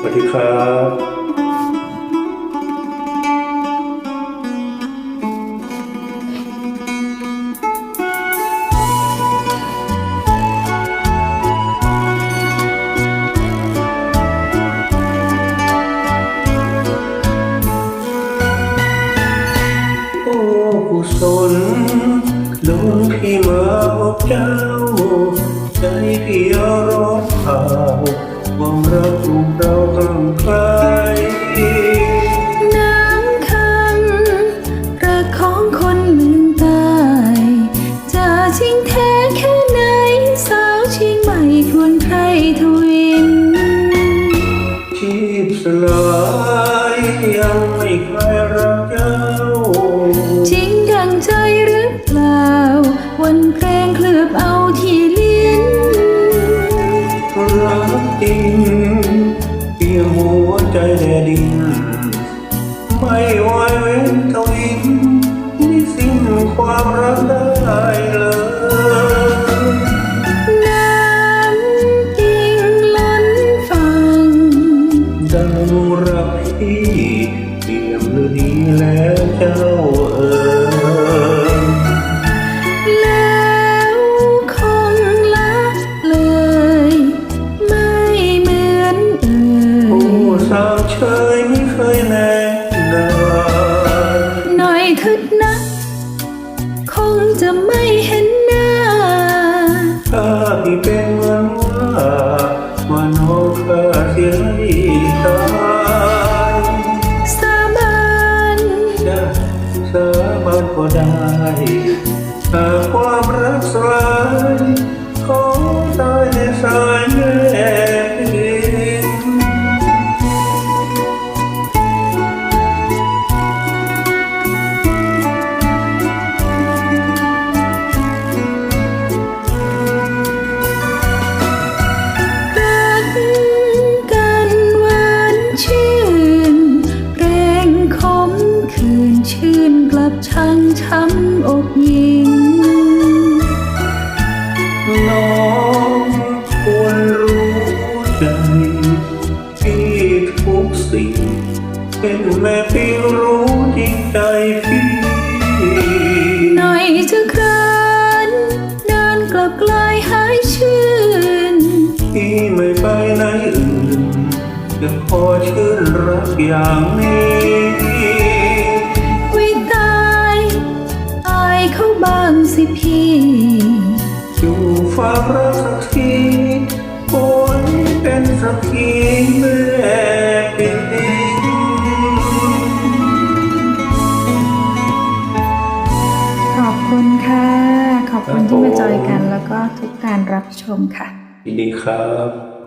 สวัสดีครับโอ้กุศลดวงที่มาพบเจ้า ใจพี่ยอรอ จะจริงแท้แค่ไหน สาวเชียงใหม่ควรใครทวิน ชีพสลายยังไม่ใครรักเจ้า จริงดังใจหรือเปล่า วันเพลงเคลือบเอาที่ลิ้น รักจริงเพียงหัวใจแดดิน ไม่ไหวเว้นทวินนี่สิ้นความรักได้เลย รักพี่เตรียมฤดีแล้วเจ้าเอ๋ยแล้วคงละเลย ไม่เหมือนเอ่โอ้ยสาวเชยไม่เคยแน่นานหน่อยเถิดนะ คงจะไม่เห็นหน้า ถ้าพี่เป็น ช่างช้ำอกยิง น้องควรรู้ใจที่ทุกสิ่ง เป็นแม่พี่รู้จริงใจพี่ หน่อยจะครานเดินกลับกลายหายชื่นพี่ไม่ไปไหนอื่น จะขอชื่นรักอย่างนี้ บ้างสิพี่อยู่ฝากรักสักทีโอ้ยเป็นสักทีแม่เป็นดินขอบคุณค่ะ ขอบคุณที่มาจอยกัน แล้วก็ทุกการรับชมค่ะยินดีครับ